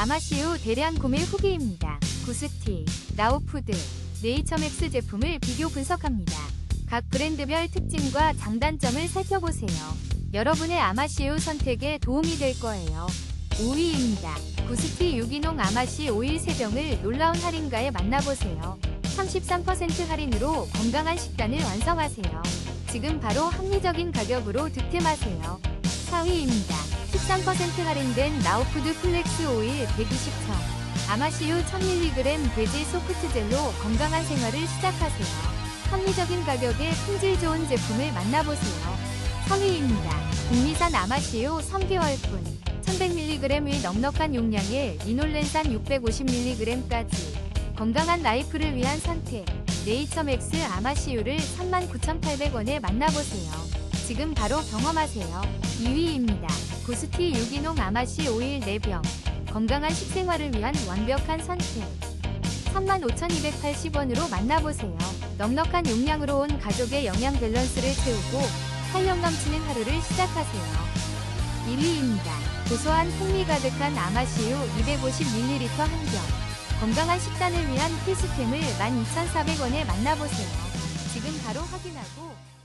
아마시오 대량 구매 후기입니다. 구스티, 나우푸드, 네이처맥스 제품을 비교 분석합니다. 각 브랜드별 특징과 장단점을 살펴보세요. 여러분의 아마시오 선택에 도움이 될 거예요. 5위입니다. 구스티 유기농 아마시 오일 3병을 놀라운 할인가에 만나보세요. 33% 할인으로 건강한 식단을 완성하세요. 지금 바로 합리적인 가격으로 득템하세요. 4위입니다. 13% 할인된 나우푸드 플렉스 오일 120천 아마시유 1000mg 돼지 소프트젤로 건강한 생활을 시작하세요. 합리적인 가격에 품질 좋은 제품을 만나보세요. 3위입니다. 국미산 아마시유 3개월분 1100mg의 넉넉한 용량에 리놀렌산 650mg까지 건강한 라이프를 위한 선택 네이처맥스 아마시유를 39,800원에 만나보세요. 지금 바로 경험하세요. 2위입니다. 구스티 유기농 아마시 오일 4병 건강한 식생활을 위한 완벽한 선택 35,280원으로 만나보세요. 넉넉한 용량으로 온 가족의 영양 밸런스를 채우고 활력 넘치는 하루를 시작하세요. 1위입니다. 고소한 풍미 가득한 아마시유 250ml 한 병. 건강한 식단을 위한 필수템을 12,400원에 만나보세요. 지금 바로 확인하고